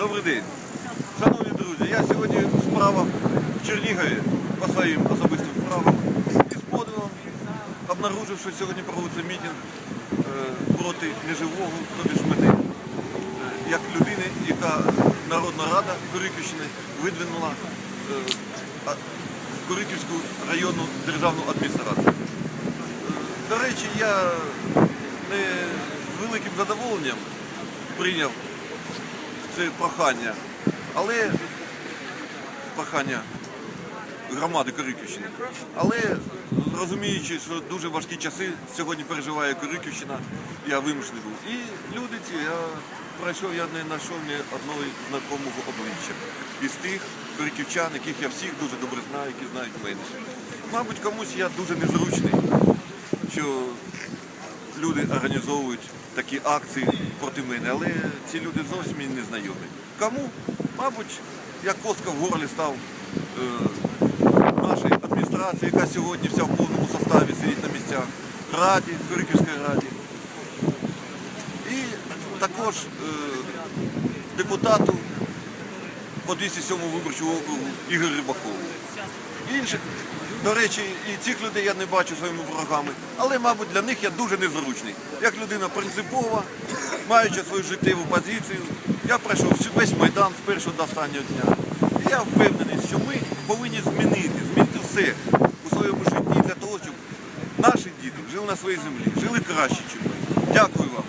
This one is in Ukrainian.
Добрий день. Шановні друзі, я сьогодні в справах в Чернігові по своїм особистим справам і з подивом обнаружив, що сьогодні проводиться мітинг е, проти неживого, тобі ж мене, е, як людини, яка Народна Рада Кориківщини видвинула е, Кориківську районну державну адміністрацію. До речі, я не з великим задоволенням прийняв це прохання, але прохання громади Кориківщини. Але розуміючи, що дуже важкі часи сьогодні переживає Кориківщина, я вимушений був. І люди ці, я пройшов, я не знайшов ні одного знакомого обличчя із тих кориківчан, яких я всіх дуже добре знаю, які знають мене. Мабуть, комусь я дуже незручний, що люди організовують такі акції проти мене, але ці люди зовсім мені не знайомі. Кому? Мабуть, як костка в горлі став е, нашої адміністрації, яка сьогодні вся в повному составі сидить на місцях, Раді, Кориківській раді. І також е, депутату по 207 виборчого округу Ігор Рибакову. Інших, до речі, і цих людей я не бачу своїми ворогами, але, мабуть, для них я дуже незручний. Як людина принципова, маючи свою життєву позицію, я пройшов весь майдан з першого до останнього дня. І я впевнений, що ми повинні змінити, змінити все у своєму житті для того, щоб наші діти жили на своїй землі, жили краще, ніж ми. Дякую вам.